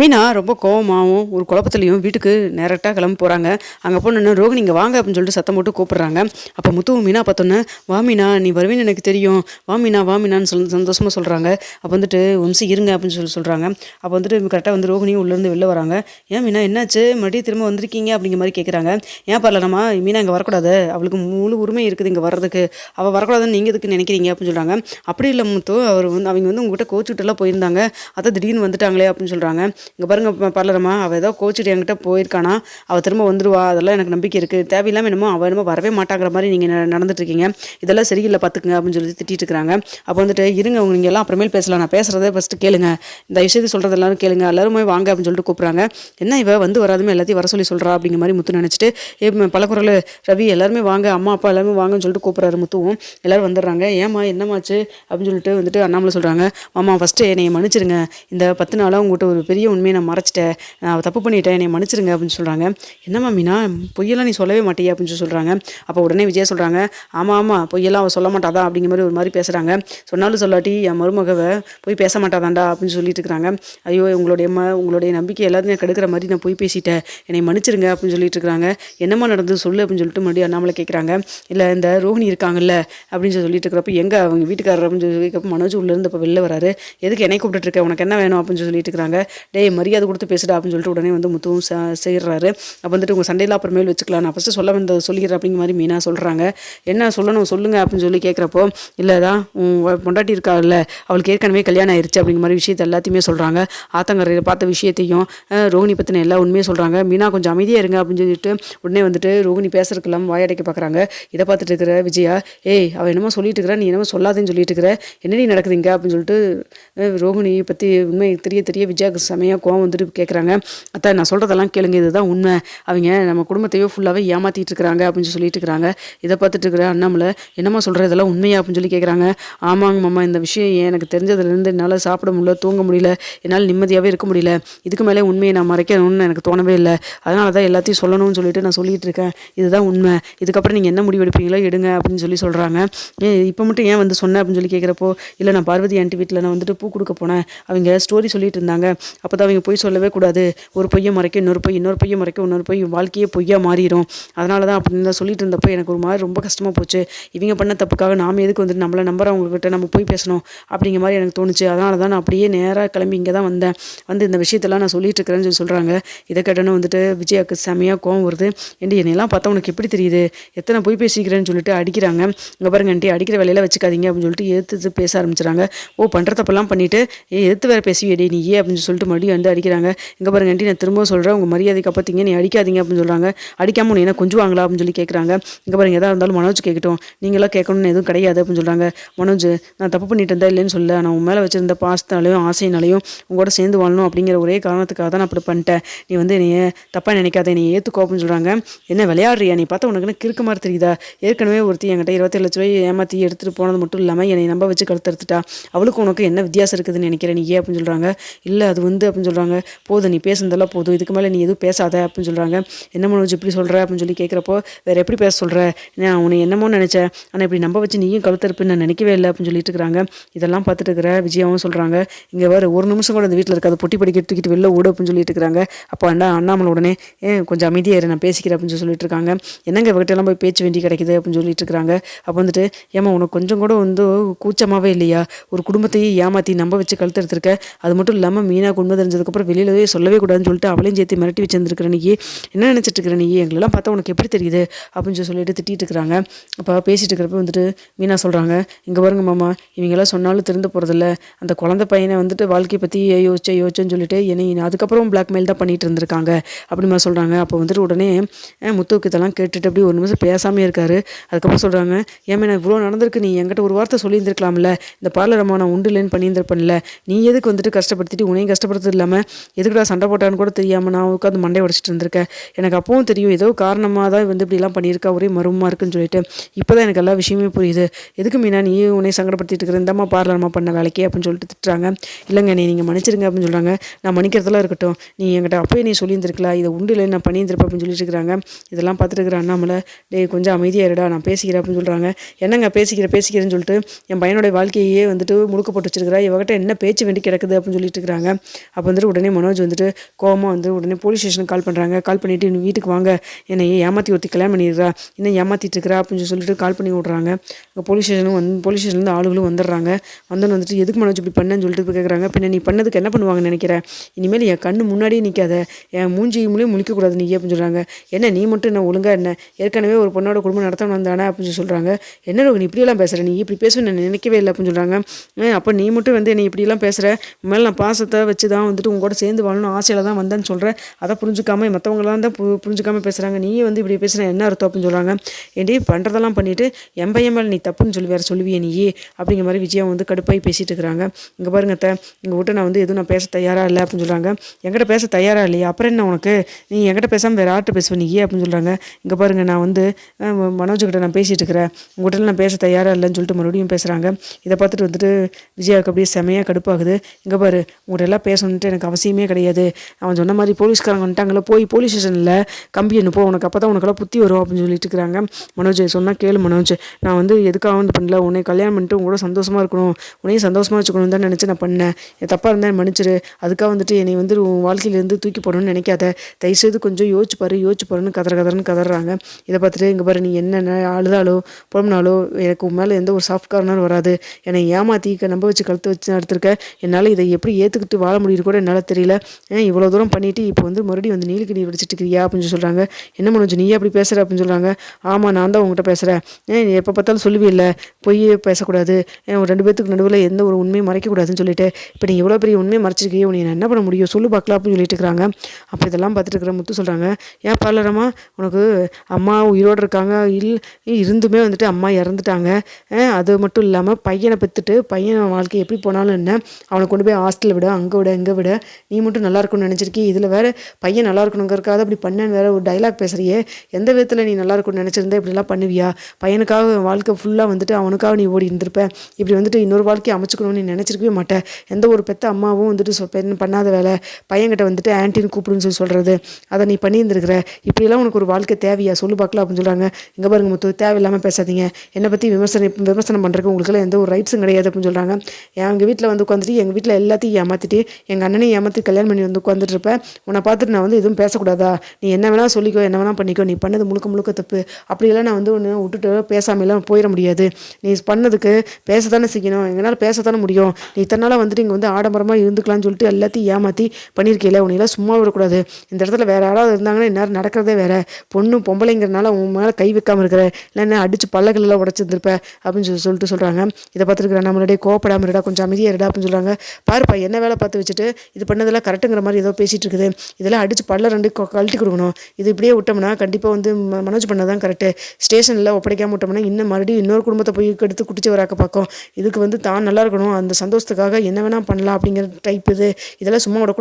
மீனா ரொம்ப கோவமாகவும் ஒரு குழப்பத்துலையும் வீட்டுக்கு நேரட்டாக கிளம்பி போகிறாங்க அங்கே போனோன்னு ரோகிணி இங்கே வாங்க அப்படின்னு சொல்லிட்டு சத்தம் போட்டு கூப்பிட்றாங்க. அப்போ முத்துவும் மீனா பார்த்தோன்னே வா மீனா நீ வருவேன்னு எனக்கு தெரியும். வா மீனா வா மீனான்னு சொல்லி சந்தோஷமாக சொல்கிறாங்க அப்போ வந்துட்டு வம்சி இருங்க அப்படின்னு சொல்லி சொல்கிறாங்க அப்போ வந்துட்டு கரெக்டாக வந்து ரோகிணியும் உள்ளேருந்து வெளில வராங்க. ஏன் மீனா என்னாச்சு? மறுபடியும் திரும்ப வந்திருக்கீங்க? அப்படிங்கிற மாதிரி கேட்குறாங்க ஏன் பரலமா மீனா இங்கே வரக்கூடாது. அவளுக்கு முழு உரிமை இருக்குது இங்கே வர்றதுக்கு. அவள் வரக்கூடாதுன்னு நீங்கள் எதுக்கு நினைக்கிறீங்க? அப்படின்னு சொல்கிறாங்க அப்படி இல்லை முத்து அவர் வந்து அவங்க வந்து உங்ககிட்ட கோச்சுக்கிட்டெல்லாம் போயிருந்தாங்க. அதான் திடீர்னு வந்துட்டாங்களே அப்படின்னு சொல்கிறாங்க இங்கே பாருங்க பரலரம்மா அவள் ஏதோ கோச்சிட்டு என்கிட்ட போயிருக்கானா அவள் திரும்ப வந்துடுவா அதெல்லாம் எனக்கு நம்பிக்கை இருக்குது தேவையில்லாமல் என்னமோ அவள் என்னமோ வரவே மாட்டாங்கிற மாதிரி நீங்கள் நடந்துட்டுருக்கீங்க. இதெல்லாம் சரியில்லை பார்த்துக்குங்க அப்படின்னு சொல்லி திட்டிட்டு இருக்கிறாங்க அப்போ வந்துட்டு இருங்க உங்க நீங்கள் எல்லாம் அப்புறமேல் பேசலாம் நான் பேசுகிறத ஃபஸ்ட்டு கேளுங்க. இந்த விஷயத்தை சொல்கிறது எல்லாரும் கேளுங்க எல்லாருமே வாங்க அப்படின்னு சொல்லிட்டு கூப்பிட்றாங்க. என்ன இவ வந்து வராதுமே எல்லாத்தையும் வர சொல்லி சொல்கிறா அப்படிங்கிற மாதிரி முத்து நினச்சிட்டு ஏ பலகுரல் ரவி எல்லாருமே வாங்க அம்மா அப்பா எல்லாருமே வாங்கன்னு சொல்லிட்டு கூப்பிட்றாரு முத்துவும். எல்லாரும் வந்துடுறாங்க. ஏம்மா என்னமாச்சு அப்படின்னு சொல்லிட்டு வந்துட்டு அண்ணாமலை சொல்கிறாங்க மாமா ஃபஸ்ட்டு என்னை மன்னிச்சிருங்க. இந்த பத்து நாளாக உங்கள்கிட்ட ஒரு பெரிய உண்மையை நான் மறைச்சிட்டேன். நான் தப்பு பண்ணிட்டேன். என்னை மன்னிச்சிருங்க அப்படின்னு சொல்கிறாங்க என்னம்மா மீனா பொய்யெல்லாம் நீ சொல்லவே மாட்டியா அப்படின்னு சொல்லி சொல்கிறாங்க அப்போ உடனே விஜயா சொல்கிறாங்க ஆமாம் ஆமாம் பொய்யெல்லாம் அவள் சொல்ல மாட்டாதா? அப்படிங்கிற மாதிரி ஒரு மாதிரி பேசுகிறாங்க சொன்னாலும் சொல்லாட்டி என் மருமகவை போய் பேச மாட்டாதாண்டா? அப்படின்னு சொல்லிட்டு இருக்கிறாங்க. ஐயோ உங்களுடைய ம உங்களுடைய நம்பிக்கை எல்லாத்தையும் கெடுக்கிற மாதிரி நான் போய் பேசிட்டேன். என்னை மன்னிச்சிருங்க அப்படின்னு சொல்லிட்டு இருக்கிறாங்க. என்னம்மா நடந்தது? சொல்லு அப்படின்னு சொல்லிட்டு மறுபடியும் அண்ணாமலை கேட்குறாங்க இல்லை இந்த ரோஹிணி இருக்காங்கல்ல? அப்படின்னு சொல்லி சொல்லிட்டு இருக்கிறப்ப எங்கே அவங்க வீட்டுக்காரர்? அப்படின்னு சொல்லி கேட்கப்ப மனோஜ் உள்ளேருந்து இப்போ வெளில வராரு. எதுக்கு என்னை கூப்பிட்டு உனக்கு என்ன வேணும்? அப்படின்னு சொல்லிட்டு இருக்கிறாங்க. டே டேய் மரியாதை கொடுத்து பேசுடா அப்படின்னு சொல்லிட்டு உடனே வந்து முத்துவும் செய்கிறாரு அப்போ வந்துட்டு உங்கள் சண்டையில் அப்புறமேல் வச்சுக்கலாம். நான் ஃபஸ்ட்டு சொல்ல வந்த சொல்லிக்கிறேன் அப்படிங்கிற மாதிரி மீனா சொல்கிறாங்க என்ன சொல்லணும் சொல்லுங்கள் அப்படின்னு சொல்லி கேட்குறப்போ இல்லைதான் உன் பொண்டாட்டி இருக்காள்ல அவளுக்கு ஏற்கனவே கல்யாணம் ஆயிடுச்சு அப்படிங்கிற மாதிரி விஷயத்தை எல்லாத்தையுமே சொல்கிறாங்க ஆத்தங்கரையில் பார்த்த விஷயத்தையும் ரோஹினி ரோகிணி பற்றின எல்லா உண்மையும் சொல்கிறாங்க மீனா கொஞ்சம் அமைதியாக இருங்க அப்படின்னு சொல்லிட்டு உடனே வந்துட்டு ரோகிணி பேசுறதுக்கெல்லாம் வாயடைக்க பார்க்குறாங்க இதை பார்த்துட்டு இருக்கிற விஜயா? ஏய் அவள் என்னமோ சொல்லிட்டு இருக்கிற. நீ என்னமோ சொல்லாதேன்னு சொல்லிட்டு இருக்கிற. என்னடி நடக்குதுங்க அப்படின்னு சொல்லிட்டு ரோகிணியை பற்றி உண்மை தெரிய தெரிய விஜயாவுக்கு செம்மையாக கோவம் வந்துட்டு கேட்குறாங்க அத்தா நான் சொல்கிறதெல்லாம் கேளுங்க. இதுதான் உண்மை. அவங்க நம்ம குடும்பத்தையோ ஃபுல்லாகவே ஏமாத்திட்டு இருக்கிறாங்க அப்படின்னு சொல்லிட்டு இருக்கிறாங்க. இதை பார்த்துட்டு இருக்கிற அண்ணாமலை என்னம்மா சொல்கிற இதெல்லாம் உண்மையா? அப்படின்னு சொல்லி கேட்குறாங்க ஆமாங்க மாமா இந்த விஷயம் ஏன் எனக்கு தெரிஞ்சதுலேருந்து என்னால் சாப்பிட முடியல தூங்க முடியல என்னால் நிம்மதியாகவே இருக்க முடியல. இதுக்கு மேலே உண்மையை நான் மறைக்கணும்னு எனக்கு தோணவே இல்லை. அதனால தான் எல்லாத்தையும் சொல்லணும்னு சொல்லிட்டு நான் சொல்லிட்டு இருக்கேன். இதுதான் உண்மை. இதுக்கப்புறம் நீங்கள் என்ன முடிவு எடுப்பீங்களோ எடுங்க அப்படின்னு சொல்லி சொல்கிறாங்க இப்போ மட்டும் ஏன் வந்து சொன்னேன் அப்படின்னு சொல்லி கேட்குறப்போ இல்லை நான் பார்வதி ஆண்டி வீட்டில் நான் வந்துட்டு பூ கொடுக்க போனேன். அவங்க ஸ்டோரி சொல்லிட்டு இருந்தாங்க. அப்போ தான் அவங்க பொய் சொல்லவே கூடாது. ஒரு பொய்யை மறைக்க இன்னொரு பொய் இன்னொரு பொய்யை மறைக்க இன்னொரு பொய் வாழ்க்கையே பொய்யா மாறிடும் அதனால தான் அப்படின்னு தான் சொல்லிட்டு இருந்தப்போ எனக்கு ஒரு மாதிரி ரொம்ப கஷ்டமாக போச்சு. இவங்க பண்ண தப்புக்காக நாம் எதுக்கு வந்துட்டு நம்மளை நம்புறவங்ககிட்ட நம்ம போய் பேசணும் அப்படிங்கிற மாதிரி எனக்கு தோணுச்சு. அதனால தான் நான் அப்படியே நேராக கிளம்பி இங்கே தான் வந்தேன். வந்து இந்த விஷயத்தெல்லாம் நான் சொல்லிட்டு இருக்கிறேன்னு சொல்லி சொல்கிறாங்க இதை கேட்டோன்னு வந்துட்டு விஜயாக்கு செமையாக கோவம் வருது. ஏண்டி என்னையெல்லாம் பார்த்தா உனக்கு எப்படி தெரியுது? எத்தனை போய் பேசிக்கிறேன்னு சொல்லிட்டு அடிக்கிறாங்க. இங்கே பாருங்க ஆண்டி அடிக்கிற வேலையில வச்சுக்காதீங்க அப்படின்னு சொல்லிட்டு எதிர்த்து பேச ஆரம்பிச்சுறாங்க. ஓ பண்ணுற பண்ணிவிட்டு பண்ணிட்டு ஏ எதிர்த்து வேறு பேசுவியடி நீ ஏ அப்படின்னு சொல்லிட்டு மறுபடியும் வந்து அடிக்கிறாங்க. இங்கே பாருங்க ஆண்டி நான் திரும்ப சொல்கிறேன் உங்கள் மரியாதை காப்பாற்றிங்க நீ அடிக்காதீங்க அப்படின்னு சொல்கிறாங்க அடிக்காமல் உன்னை என்ன கொஞ்சுவாங்களா? அப்படின்னு சொல்லி கேட்குறாங்க இங்கே பாருங்க எதாக இருந்தாலும் மனோஜ் கேட்கட்டும் நீங்களாம் கேட்கணும்னு எதுவும் கிடையாது அப்படின்னு சொல்கிறாங்க மனோஜ் நான் தப்பு பண்ணிட்டு இருந்தா இல்லைன்னு சொல்ல நான் உன் மேலே வச்சிருந்த பாசத்தாலையும் ஆசையினாலையும் உங்களோட சேர்ந்து வாழணும் அப்படிங்கிற ஒரே காரணத்துக்காக தான் நான் அப்படி பண்ணிட்டேன். நீ வந்து என்னைய தப்பாக நினைக்காத. என்னை ஏற்றுக்கோ அப்படின்னு சொல்கிறாங்க என்ன விளையாடுறியா? நீ பார்த்தா உனக்கு கிறுக்கு மாதிரி தெரியுதா? ஏற்கனவே ஒருத்தி என்கிட்ட இருபத்தேழு லட்ச ரூபாய் ஏமாற்றி எடுத்துகிட்டு போனது மட்டும் இல்லாமல் என்னை நம்ப வச்சு கழுத்தறுத்துட்டா அவளுக்கு உனக்கு என்ன வித்தியாசம் இருக்குதுன்னு நினைக்கிறேன் நீ ஏன் அப்படின்னு சொல்கிறாங்க இல்லை அது வந்து அப்படின்னு சொல்கிறாங்க போதும் நீ பேசுனதெல்லாம் போதும். இதுக்கு மேலே நீ எதுவும் பேசாத அப்படின்னு சொல்கிறாங்க என்ன மனோஜ் இப்படி சொல்கிற அப்படின்னு சொல்லி கேட்குறப்போ வேறு எப்படி பேச சொல்கிற நான் உன்னை என்னமோ நினச்சேன் ஆனால் இப்படி நம்ப வச்சு நீயும் கழுத்திருப்புன்னு நான் நினைக்கவே இல்லை அப்படின்னு சொல்லிட்டு இருக்கிறாங்க. இதெல்லாம் பார்த்துட்டு இருக்கிற விஜயாவும் சொல்கிறாங்க இங்கே வேறு ஒரு நிமிஷம் கூட இந்த வீட்டில் இருக்காது. பொட்டி படிக்க தூக்கிட்டு வெளில ஓடு அப்படின்னு சொல்லிட்டு இருக்கிறாங்க. அப்போ அண்ணா அண்ணாமலை உடனே ஏன் கொஞ்சம் அமைதியாக இரு நான் பேசிக்கிறேன் அப்படின்னு சொல்லி சொல்லிட்டு இருக்காங்க. என்னங்க இவகிட்ட போய் பேச்சு வேண்டி கிடைக்குது? அப்படின்னு சொல்லிட்டு இருக்கிறாங்க. அப்போ வந்துட்டு ஏமா உனக்கு கொஞ்சம் கூட வந்து கூச்சமாகவே இல்லையா? ஒரு குடும்பத்தையே ஏமாற்றி நம்ப வச்சு கழுத்தெடுத்திருக்க அது மட்டும் இல்லாமல் மீனா உண்மை தெரிஞ்சதுக்கப்புறம் வெளியிலவே சொல்லவே கூடாதுன்னு சொல்லிட்டு அவளையும் சேர்த்து மிரட்டி வச்சிருந்துருக்கிற நீ என்ன நினச்சிட்டு இருக்கிற நீ எங்களெல்லாம் பார்த்தா உனக்கு எப்படி தெரியுது? அப்படின்னு சொல்லி சொல்லிட்டு திட்டிட்டு இருக்கிறாங்க அப்போ பேசிட்டு இருக்கிறப்ப வந்துட்டு மீனா சொல்கிறாங்க இங்கே பாருங்க மாமா இவங்கெல்லாம் சொன்னாலும் திருந்து போகிறதில்ல அந்த குழந்தை பையனை வந்துட்டு வாழ்க்கையை பற்றி யோசிச்ச யோசிச்சேன்னு சொல்லிட்டு என்னை அதுக்கப்புறம் பிளாக்மெயில் தான் பண்ணிட்டு இருந்திருக்காங்க. அப்படிமா சொல்கிறாங்க அப்போ வந்துட்டு உடனே முத்துவுக்கு இதெல்லாம் கேட்டுட்டு அப்படி ஒரு நிமிஷம் பேசாமே இருக்காரு. அதுக்கப்புறம் சொல்கிறாங்க ஏமே நான் இவ்வளோ நடந்திருக்கு. நீ என்கிட்ட ஒரு வார்த்தை சொல்லியிருந்திருக்கலாம்ல. இந்த பார்லர் அம்மா நான் உண்டு இல்லைன்னு பண்ணியிருந்திருப்பேன்ல. நீ எதுக்கு வந்துட்டு கஷ்டப்படுத்திட்டு உன்னையும் இல்லாமல் எதுக்குடா சண்டை போட்டான்னு கூட தெரியாமல் நான் உட்காந்து மண்டை உடச்சிட்டு இருந்திருக்கேன். எனக்கு அப்பவும் தெரியும் ஏதோ காரணமாக தான் வந்து இப்படிலாம் பண்ணியிருக்கா ஒரே மர்மமாக இருக்குன்னு சொல்லிட்டு. இப்போ தான் எனக்கு எல்லா விஷயமே புரியுது. எதுக்கு மீனா நீ உன்னை சங்கடப்படுத்திட்டு இருக்கிற இந்தம்மா பார்லர்மா பண்ண வேலைக்கு அப்படின்னு சொல்லிட்டு திட்டுறாங்க. இல்லைங்க நீ நீங்கள் மன்னிச்சிருங்க அப்படின்னு சொல்கிறாங்க நான் மன்னிக்கிறதெல்லாம் இருக்கட்டும். நீ என்கிட்ட அப்போயே நீ சொல்லியிருந்திருக்கலாம் இதை உண்டு இல்லை நான் பண்ணியிருந்திருப்பேன் அப்படின்னு சொல்லிட்டு இருக்கிறாங்க. இதெல்லாம் பார்த்துட்டு இருக்கிற அண்ணாமலை டே கொஞ்சம் அமைதியாக இருடா நான் பேசிக்கிறேன் அப்படின்னு சொல்கிறாங்க என்னங்க பேசிக்கிறேன் பேசிக்கிறேன்னு சொல்லிட்டு என் பையனோட வாழ்க்கையே வந்துட்டு முழுக்க போட்டு வச்சிருக்கிறா. இவகிட்ட என்ன பேச்சு வேண்டி கிடக்குது அப்படின்னு சொல்லிட்டு இருக்கிறாங்க. அப்போ அப்போ வந்துட்டு உடனே மனோஜ் வந்துட்டு கோவமாக வந்து உடனே போலீஸ் ஸ்டேஷனுக்கு கால் பண்ணுறாங்க கால் பண்ணிவிட்டு நீ வீட்டுக்கு வாங்க. என்னை ஏமாற்றி ஒருத்தி கல்யாணம் பண்ணிடுறா. இன்னும் ஏமாற்றிட்டு இருக்கிறா? அப்படின்னு சொல்லிட்டு கால் பண்ணி விட்றாங்க. அங்கே போலீஸ் ஸ்டேஷனும் வந்து போலீஸ் ஸ்டேஷன்லேருந்து ஆளுகளும் வந்துடுறாங்க. வந்தோன்னு வந்துட்டு எதுக்கு மனோஜ் இப்படி பண்ணேன்னு சொல்லிட்டு கேட்குறாங்க பின்ன நீ பண்ணதுக்கு என்ன பண்ணுவாங்கன்னு நினைக்கிறேன் இனிமேல் என் கண்ணு முன்னாடியே நிற்காத என் மூஞ்சி மூலியம் முழிக்கக்கூடாது நீ அப்படின்னு சொல்கிறாங்க என்ன நீ மட்டும் என்ன ஒழுங்காக என்ன? ஏற்கனவே ஒரு பொண்ணோட குடும்பம் நடத்தணும் வந்தானே? அப்படின்னு சொல்கிறாங்க என்ன நீ இப்படியெல்லாம் பேசுகிற நீ இப்படி பேசுவேன் நான் நினைக்கவே இல்லை அப்படின்னு சொல்கிறாங்க அப்போ நீ மட்டும் வந்து என்னை இப்படியெல்லாம் பேசுகிற மேலே நான் பாசத்தை வச்சு தான் வந்துட்டு உங்களோட சேர்ந்து வாழணும் ஆசையில் தான் வந்தேன்னு சொல்கிறேன் அதை புரிஞ்சுக்காம மற்றவங்களாம் தான் பு புரிஞ்சுக்காம பேசுகிறாங்க நீ வந்து இப்படி பேசுகிற என்ன அர்த்தம் அப்படின்னு சொல்கிறாங்க ஏண்டி பண்ணுறதெல்லாம் பண்ணிவிட்டு என் மேலே நீ தப்புன்னு சொல்லி வேறு சொல்லுவியே நீயே அப்படிங்கிற மாதிரி விஜயா வந்து கடுப்பாகி பேசிகிட்டு இருக்கிறாங்க. இங்கே பாருங்க த இங்கே விட்டு நான் வந்து எதுவும் நான் பேச தயாராக இல்லை அப்படின்னு சொல்கிறாங்க என்கிட்ட பேச தயாராக இல்லையா? அப்புறம் என்ன உனக்கு? நீ என்கிட்ட பேசாமல் வேறு ஆர்ட்ட பேசுவ நீயே அப்படின்னு சொல்கிறாங்க இங்கே பாருங்க நான் வந்து அஹ், மனோஜ்கிட்ட நான் பேசிகிட்டு இருக்கிறேன். உங்கள்கிட்ட நான் பேச தயாராக இல்லைன்னு சொல்லிட்டு மறுபடியும் பேசுகிறாங்க இதை பார்த்துட்டு வந்துட்டு விஜயாவுக்கு அப்படியே செமையாக கடுப்பாகுது. இங்கே பாரு உங்கள்கிட்ட எல்லாம் பேசணும் வந்துட்டு எனக்கு அவசியமே கிடையாது. அவன் சொன்ன மாதிரி போலீஸ்காரங்க வந்துட்டாங்களே போய் போலீஸ் ஸ்டேஷனில் கம்பி அனுப்போ உனக்கு அப்போ தான் உனக்கெல்லாம் புத்தி வரும் அப்படின்னு சொல்லிட்டு இருக்கிறாங்க. மனோஜ் சொன்னால் கேளு மனோஜ். நான் வந்து எதுக்காக வந்து பண்ணல? உன்னை கல்யாணம் பண்ணிட்டு உங்க கூட சந்தோஷமாக இருக்கணும். உன்னையும் சந்தோஷமாக வச்சுக்கணும் தான் நினச்சி நான் பண்ணேன். என் தப்பாக இருந்தால் மன்னிச்சிரு. அதுக்காக வந்துட்டு என்னை வந்து உன் வாழ்க்கையிலேருந்து தூக்கி போடணும்னு நினைக்காத. தயவுசெய்து கொஞ்சம் யோசிச்சு பாரு யோசிச்சு பாருன்னு கதற கதறன்னு கதறாங்க. இதை பார்த்துட்டு இங்கே பாரு நீ என்னென்ன அழுதாலோ புலம்புனாலோ எனக்கு உன் மேலே எந்த ஒரு சாஃப்ட் கார்னரும் வராது. என்னை ஏமாத்தி நம்ப வச்சு கழுத்து வச்சு நடத்திருக்க. என்னால் இதை எப்படி ஏற்றுக்கிட்டு வாழ முடியும்? கூட என்னால் தெரியல. ஏன் இவ்வளோ தூரம் பண்ணிவிட்டு இப்போ வந்து மறுபடியும் வந்து நீலுக்கு நீர் வடிச்சிட்டு இருக்கிறியா அப்படின்னு சொல்கிறாங்க என்ன மனோஜ் நீ அப்படி பேசுகிற அப்படின்னு சொல்கிறாங்க ஆமாம் நான் தான் உங்ககிட்ட பேசுகிறேன் ஏன் எப்போ பார்த்தாலும் சொல்லுவில்ல பொய்யே பேசக்கூடாது. ஏன் ஒரு ரெண்டு பேத்துக்கு நடுவில் எந்த ஒரு உண்மையும் மறைக்கக்கூடாதுன்னு சொல்லிட்டு. இப்போ நீ எவ்வளோ பெரிய உண்மையை மறைச்சிருக்கியோ உன்னை என்ன பண்ண முடியும்? சொல்லு பார்க்கலாம் அப்படின்னு சொல்லிட்டு இருக்கிறாங்க. அப்போ இதெல்லாம் பார்த்துட்டு இருக்கிற முத்து சொல்கிறாங்க ஏன் பார்லரம்மா உனக்கு அம்மா உயிரோடு இருக்காங்க. இல் இருந்துமே வந்துட்டு அம்மா இறந்துட்டாங்க. அது மட்டும் இல்லாமல் பையனை பெற்றுட்டு பையன் வாழ்க்கை எப்படி போனாலும் என்ன? அவனை கொண்டு போய் ஹாஸ்டலில் விட அங்கே விட இங்கே விட நீ மட்டும் நல்லா இருக்கணும்னு நினச்சிருக்கி இதில் வேற பையன் நல்லா இருக்கணுங்கிறக்காக அப்படி பண்ணேன்னு வேற ஒரு டைலாக் பேசுறியே எந்த விதத்தில் நீ நல்லா இருக்கணும்னு நினச்சிருந்தா இப்படிலாம் பண்ணுவியா? பையனுக்காக வாழ்க்கை ஃபுல்லாக வந்துட்டு அவனுக்காக நீ ஓடி இருந்திருப்ப. இப்படி வந்துட்டு இன்னொரு வாழ்க்கையை அமைச்சுக்கணும்னு நீ நினச்சிருக்கவே மாட்டேன் எந்த ஒரு பெத்த அம்மாவும் வந்துட்டு சொ- பெண் பண்ணாத வேலை பையன்கிட்ட வந்துட்டு ஆன்டின்னு கூப்பிடுன்னு சொல்லி சொல்கிறது அதை நீ பண்ணியிருந்துருக்கிற. இப்படியெல்லாம் உனக்கு ஒரு வாழ்க்கை தேவையா? சொல்லு பார்க்கலாம் அப்படின்னு சொல்கிறாங்க இங்கே பாருங்க முத்து தேவையில்லாமல் பேசாதீங்க. என்னை பற்றி விமர்சனம் விமர்சனம் பண்ணுறதுக்கு உங்களுக்குலாம் எந்த ஒரு ரைட்ஸும் கிடையாது அப்படின்னு சொல்கிறாங்க எங்கள் வீட்டில் வந்து உட்காந்துட்டு எங்கள் வீட்டில் எல்லாத்தையும் ஏமாற்றிட்டு எங்கள் அண்ணனையும் ஏமாற்றி கல்யாணம் பண்ணி வந்து உட்காந்துட்டு இருப்பேன் உன்னை பார்த்துட்டு நான் வந்து எதுவும் பேசக்கூடாதா? நீ என்ன வேணால் சொல்லிக்கோ என்ன வேணால் பண்ணிக்கோ நீ பண்ணது முழுக்க முழுக்க தப்பு. அப்படியெல்லாம் நான் வந்து ஒன்று விட்டுட்டு பேசாமலாம் போயிட முடியாது. நீ பண்ணதுக்கு பேச தானே செய்யணும். எங்களால் பேச தானே முடியும். நீ இத்தனை நாளாக வந்துட்டு இங்கே வந்து ஆடம்பரமாக இருந்துக்கலாம்னு சொல்லிட்டு எல்லாத்தையும் ஏமாற்றி பண்ணியிருக்கீல. உன்னையெல்லாம் சும்மா விடக்கூடாது. இந்த இடத்துல வேற யாராவது இருந்தாங்கன்னா இந்நேரம் நடக்கிறதே வேற. பொண்ணு பொம்பளைங்கிறனால உன் மேலே கை வைக்காமல் இருக்கிற இல்லைன்னா அடிச்சு பல்லகளெல்லாம் உடச்சிருந்துருப்ப அப்படின்னு சொல்லி சொல்லிட்டு சொல்கிறாங்க இதை பார்த்துருக்குறேன் நம்மளுடைய கோப்படாமல் இருடா கொஞ்சம் அமைதியாக இருடா அப்படின்னு சொல்கிறாங்க பாருப்பா என்ன வேலை பார்த்து வச்சுட்டு இது பண்ணதெல்லாம் கரெக்டுங்கிற மாதிரி ஏதோ பேசிகிட்டு இருக்குது இதெல்லாம் அடிச்சு பல்ல ரெண்டு கழட்டி கொடுக்கணும். இது இப்படியே விட்டோம்னா கண்டிப்பாக வந்து ம- மனோஜ் பண்ணதான் கரெக்டு ஸ்டேஷனில் ஒப்படைக்காம விட்டோம்னா இன்னும் மறுபடியும் இன்னொரு குடும்பத்தை போய் கெடுத்து குடிச்சு வராக்க பார்க்கும். இதுக்கு வந்து தான் நல்லா இருக்கணும். அந்த சந்தோஷத்துக்காக என்ன வேணால் பண்ணலாம் அப்படிங்கிற டைப் இது. இதெல்லாம் சும்மா விட